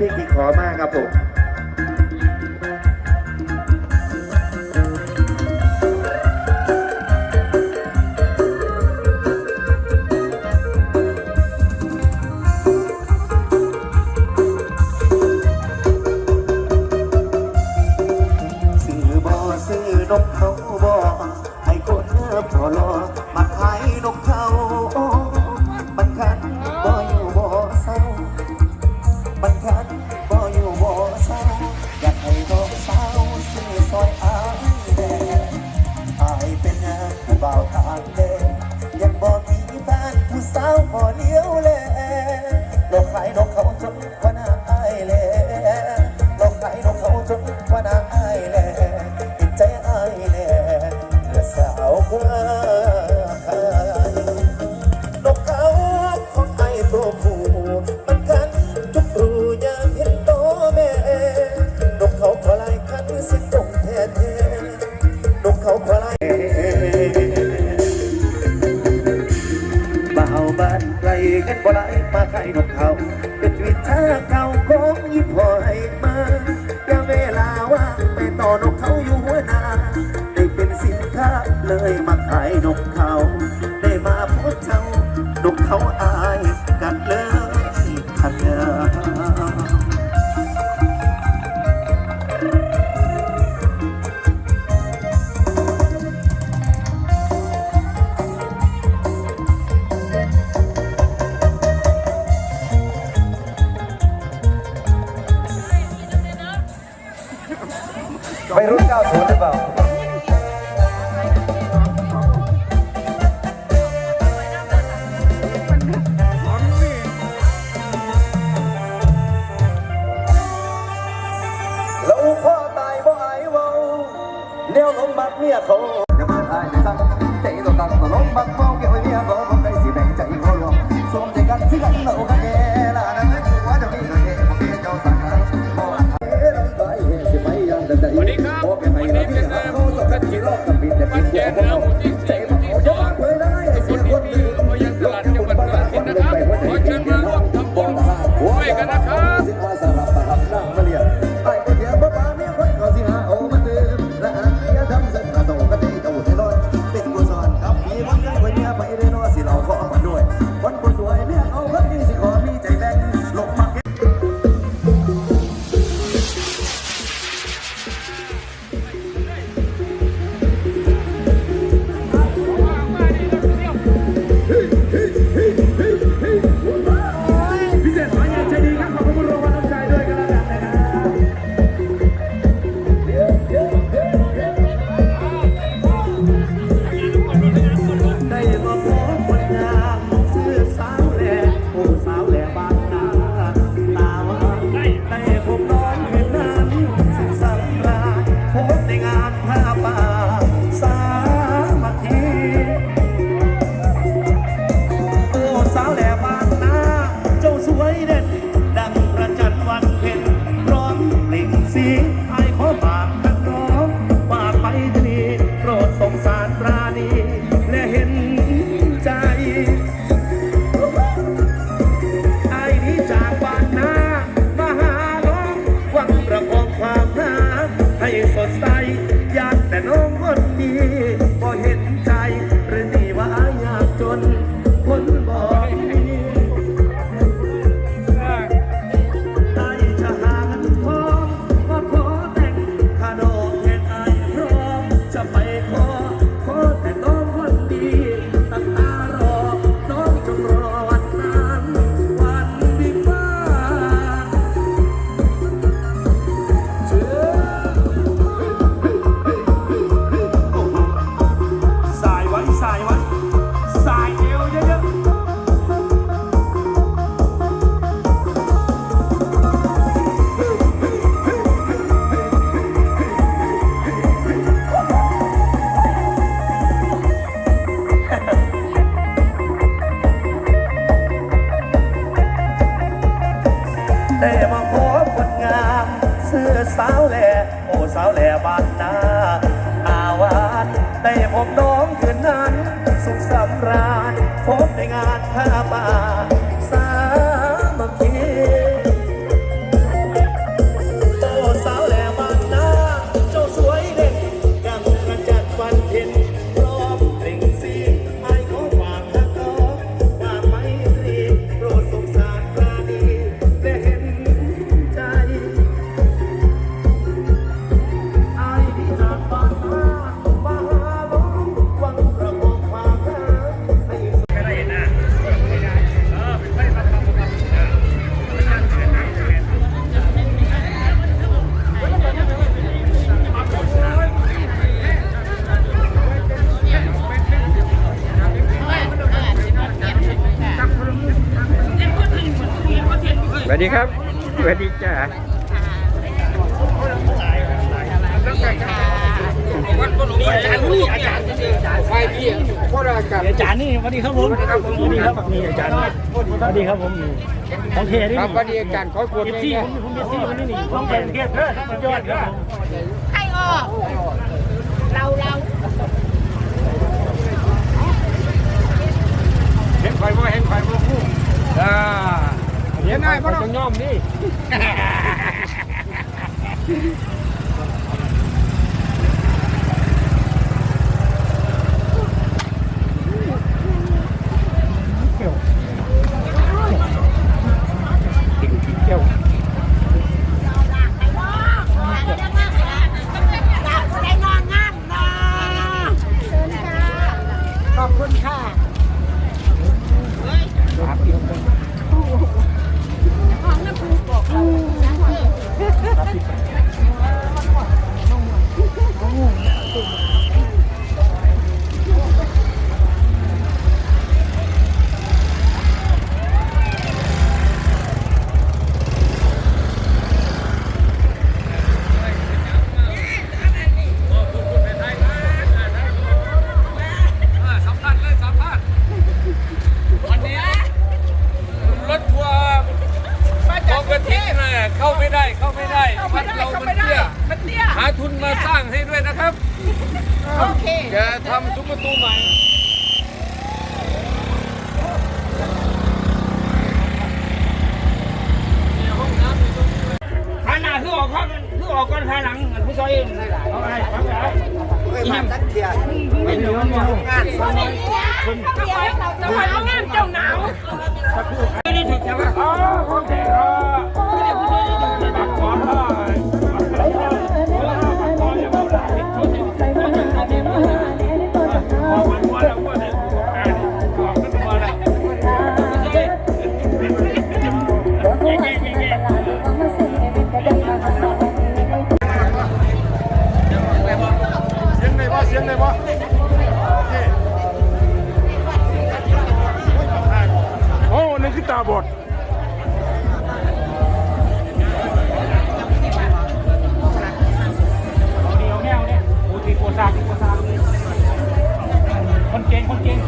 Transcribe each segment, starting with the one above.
ที่คิดขอมากครับผม คุยกันนะครับ ผ้าป่าสา วกเรากับอาจารย์นี่สวัสดีครับผมสวัสดีครับผมนี่อาจารย์สวัสดีครับผมนี่ของเทนี่ครับวันนี้อาจารย์ขอควรเอฟเลยซีนะผมผมเอฟซีวันนี้นี่ผมแข่งเทพเด้อสุดยอดครับผมใครออกเราเราเห็นไฟบ่เห็นไฟบ่คู่อ่าเห็นได้บ่ต้องยอมนี่าวไม่ได้ถึงใช่ไมอ๋อโอเคครับ เลยคนเก่งคนเก่ง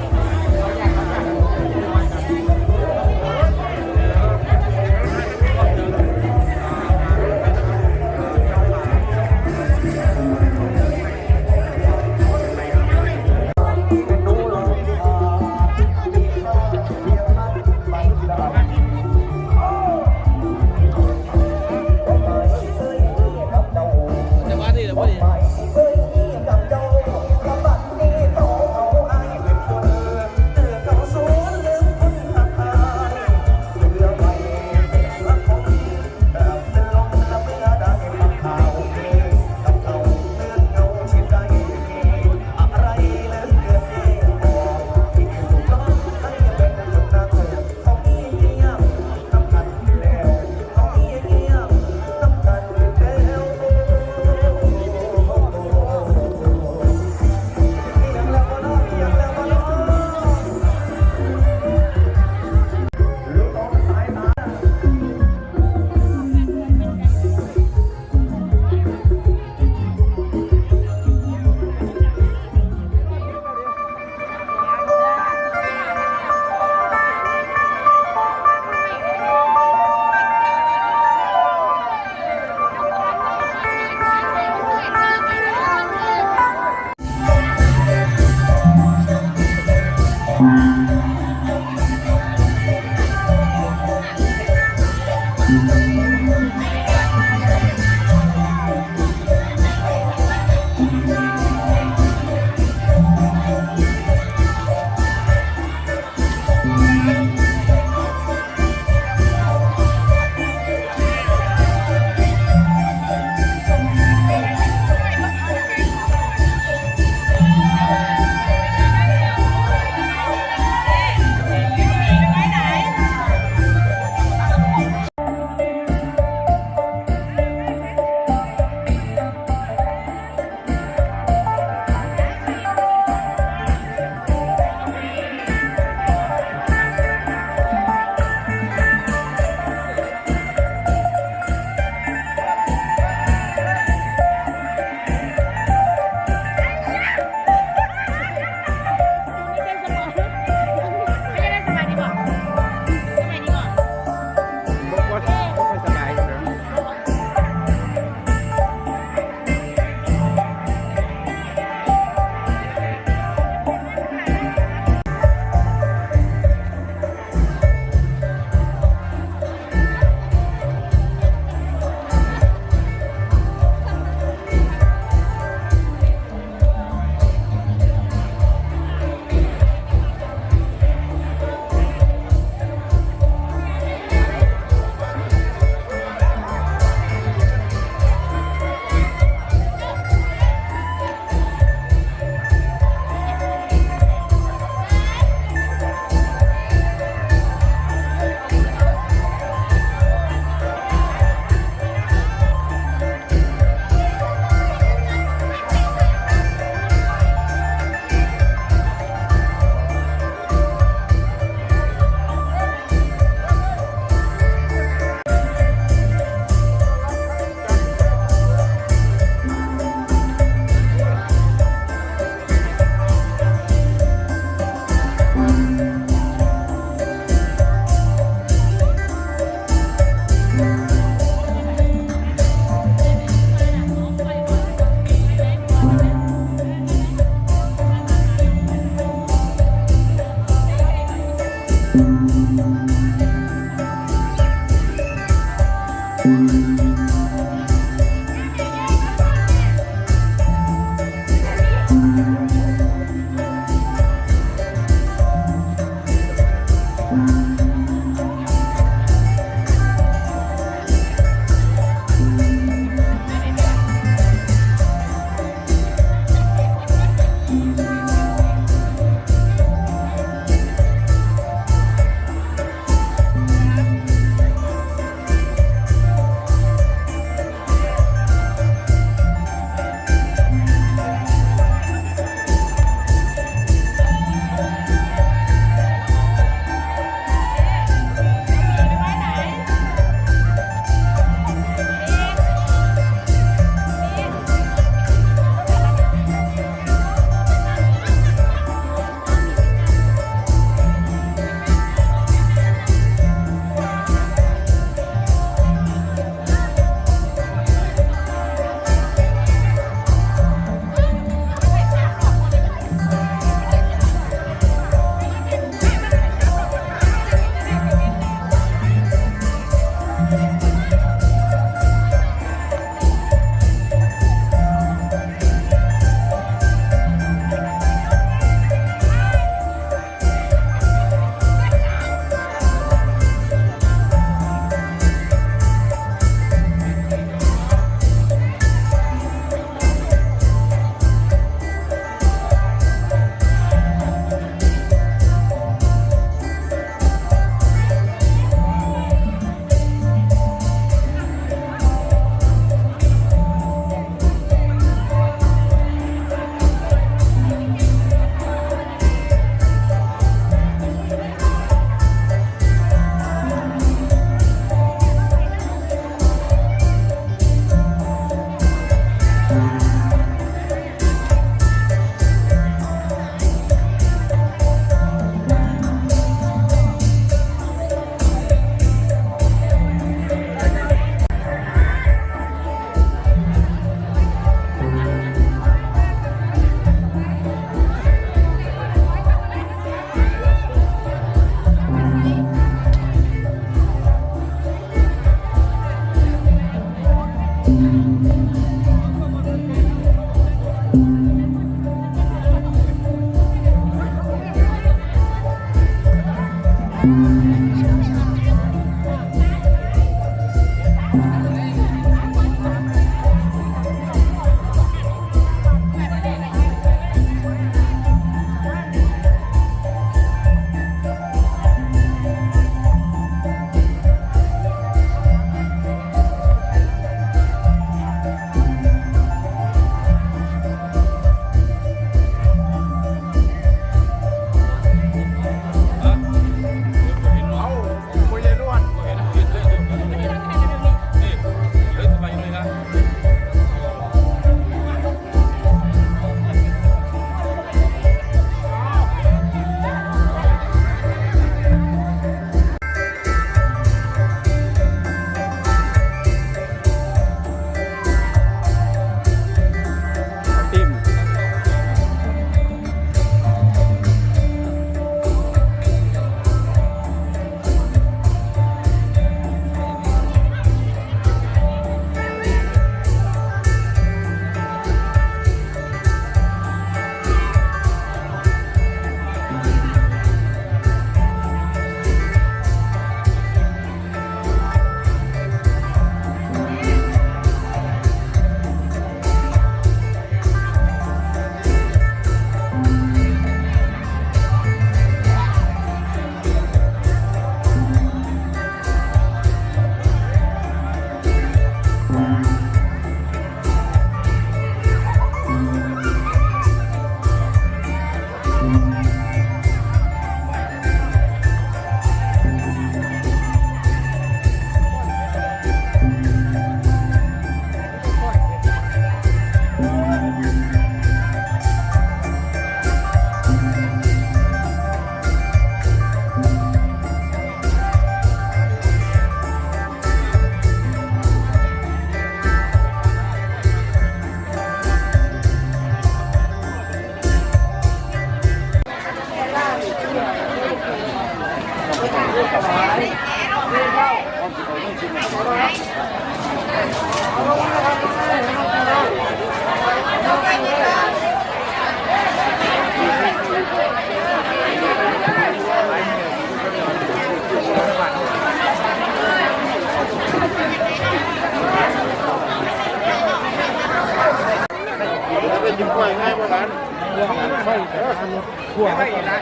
ขั้วไม่ได้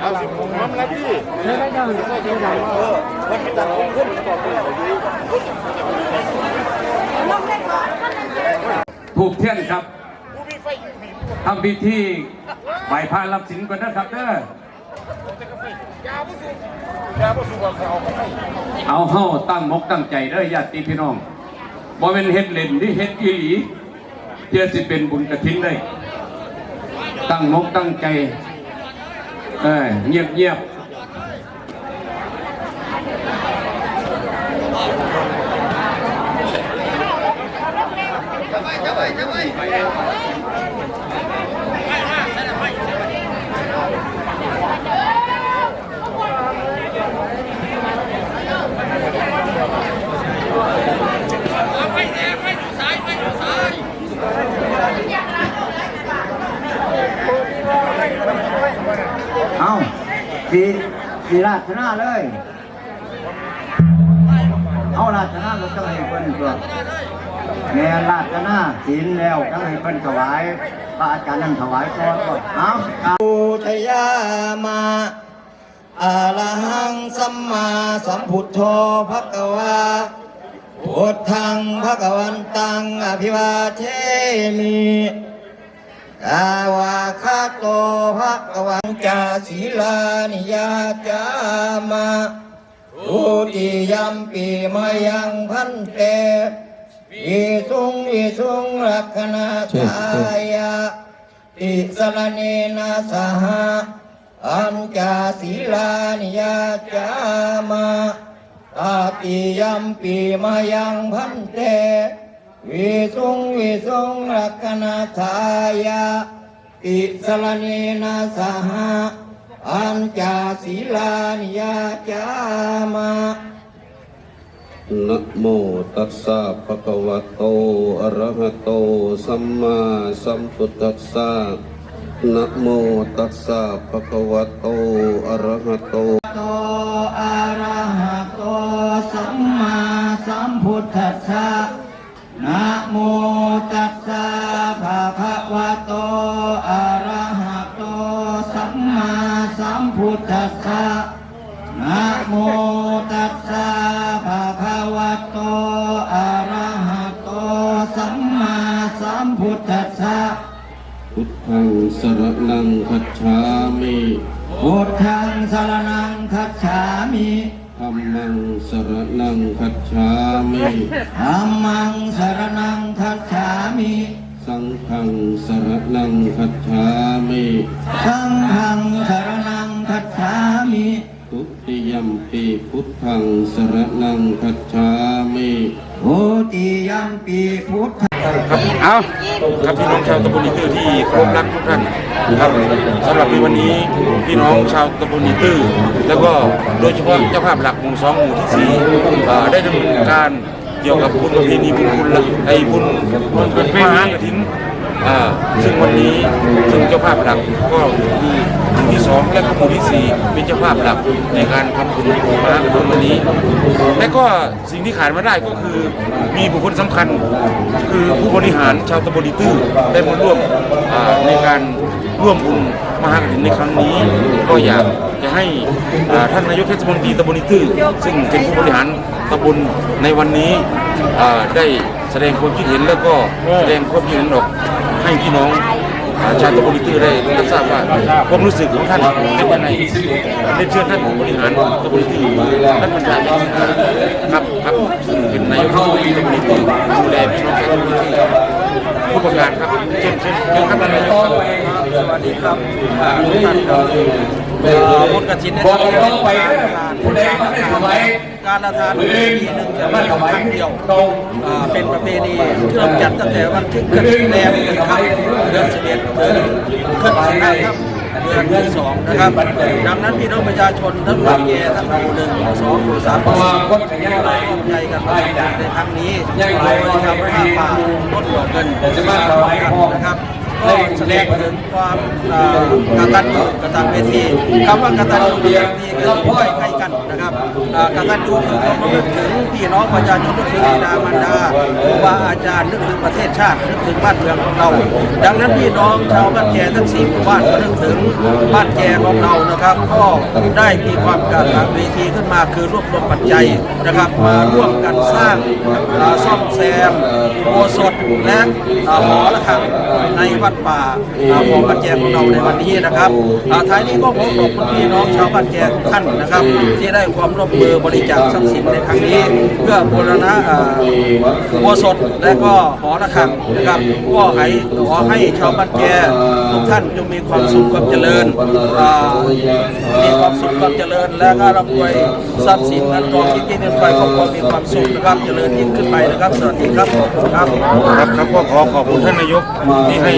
เอาสิผมทำแล้วพี่ไม่ได้ยังไม่ได้เออมันมีแต่คงขึ้นต่อไปถูกเที่ยนครับทำพิธีไหว้พระรับสินก่อนนะครับเด้อเอาเฮ้าตั้งมกตั้งใจเด้อญาติพี่น้องบ่เป็นเฮ็ดเล่นนี่เฮ็ดอีหลีเจ้าสิเป็นบุญกระถินได้ ตั้งมกตั้งใจเออเงียบเงียบๆเอา สีสีราชนาเลย เอาราชนาเราจะให้เพิ่นตัวแม่ราชนาศีลแล้วจะให้เพิ่นถวายพระอาจารย์นั่นถวายก่อนก่อนเอาปูชยามาอาระหังสัมมาสัมพุทโธภะคะวาพุทธังภะคะวันตังอภิวาเทมิ กาวาคาโตภะกวันจาศีลานิยาจามาอุติยัมปีมายังพันเตวิสุงวิสุงรักขณาทายาติสรเนนะสหอัญจาศีลานิยาจามาตาติยัมปีมายังพันเต วิสุงวิสุงรักขณาทายาติสรเนนะสหอัญจาศีลานิยาจามานะโมตัสสะภะคะวะโตอะระหะโตสัมมาสัมพุทธัสสะนะโมตัสสะภะคะวะโตอะระหะโตโตอะระหะโตสัมมาสัมพุทธัสสะ นะโมตัสสะภะคะวะโต อะระหะโต สัมมาสัมพุทธัสสะนะโมตัสสะภะคะวะโต อะระหะโต สัมมาสัมพุทธัสสะ พุทธังสรณังคัจฉามิ พุทธังสรณัง รณังคัจฉามิธัมมังสรณังคัจฉามิ สังฆังสรณังคัจฉามิสังฆังสรณังคัจฉามิทุติยัมปีพุทธังสรณังคัจฉามิโอติยัมปีพุทธครับเอาครับพี่น้องชาวตำบลอีตื้อที่เคารพรักทุกท่าน ครับสำหรับในวันนี้พี่น้องชาวตำบลอีตื้อแล้วก็โดยเฉพาะเจ้าภาพหลักหมู่สองหมู่ที่สี่ได้ดำเนินการเกี่ยวกับบุญประเพณีบุญคุณไอ้บุญมหากฐินอ่าซึ่งวันนี้ซึ่งเจ้าภาพหลักก็คือหมู่ที่สองและก็หมู่ที่สี่เป็นเจ้าภาพหลักในการทำบุญมหากฐินวันนี้ และก็สิ่งที่ขาดไม่ได้ก็คือมีบุคคลสำคัญ คือผู้บริหารชาวตำบลอีตื้อได้มาร่วมในการ ร่วมบุญมหากฐินในครั้งนี้ ก็อยากจะให้ท่านนายกเทศมนตรีตำบลอีตื้อซึ่งเป็นผู้บริหารตำบลในวันนี้ได้แสดงความคิดเห็นแล้วก็แสดงความคิดเห็นออกให้พี่น้องอ่าชาวตำบลอีตื้อได้รับทราบว่าความรู้สึกของท่านเป็นยังไงได้เชิญท่านผู้บริหารตำบลอีตื้อท่านประธานครับครับเป็นนายกเทศมนตรีตำบลอีตื้อดูแลพี่น้องชาวตำบลอีตื้อผู้ประกาศครับเชิญเชิญเชิญครับท่านนายก สวัสดีครับทุกท่านครับเอ่อบุญกระถินนะครับเป็นการทานการละทานปีหนึ่งจะมีครั้งเดียวอ่าเป็นประเพณีที่เราจัดตั้งแต่วันที่ขึ้นแรมหนึ่งครับเดือนสิบเอ็ดเดือนขึ้นสิบห้าครับเดือนที่สองนะครับ ดังนั้นพี่น้องประชาชนทั้งหมดแก่ทั้งหมู่หนึ่งหมู่สองหมู่สามหมู่สี่เราร่วมใจกันมาในครั้งนี้โดยทำผ้าป่าลดหัวเงินมาร่วมกันนะครับ ก็แสดงถึงความกตัญญูกตัญเวทีคำว่ากตัญญูกตัญเวทีก็คือให้ใครกันนะ กตัญญูคือความระลึกถึงพี่น้องประชาชนนึกถึงบิดามารดาครูบาอาจารย์นึกถึงประเทศชาตินึกถึงบ้านเมืองของเรา ดังนั้นพี่น้องชาวบ้านแก่ทั้งสี่หมู่บ้านก็นึกถึงบ้านแก่ของเรานะครับก็ได้มีความกระเวทีขึ้นมาคือรวบรวมปัจจัยนะครับมาร่วมกันสร้างซ่อมแซมโบสถและหอระฆังในวัดป่าของบ้านแก่ของเราในวันนี้นะครับท้ายนี้ก็ขอขอบคุณพี่น้องชาวบ้านแก่ทุกท่านนะครับ ที่ได้ความร่วมมือบริจาคทรัพย์สินในครั้งนี้ เพื่อบูรณะอ่าอุโบสถและก็หอระฆังนะครับก็ให้ขอให้ชาวบ้านแก่ทุกท่านจงมีความสุขความเจริญอ่ามีความสุขความเจริญ และก็ร่ำรวยทรัพย์สินเงินทองที่ที่เงินไปครอบครัวมีความสุขนะครับเจริญยิ่งขึ้นไปนะครับสวัสดีครับขอบคุณครับครับครับก็ขอขอบคุณท่านนายกที่ให้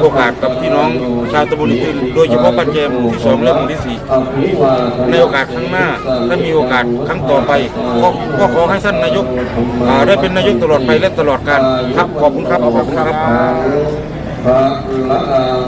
โอกาสกับพี่น้องชาวตำบนิตือโดยเฉพาะปัจเจมหมู่ที่สองและหมู่ที่สี่ในโอกาสข้างหน้าถ้ามีโอกาสครั้งต่อไปก็ก็ขอให้ท่านนายกอ่าได้เป็นนายกตลอดไปและตลอดกาลครับขอบคุณครับขอบคุณครับ พระลัง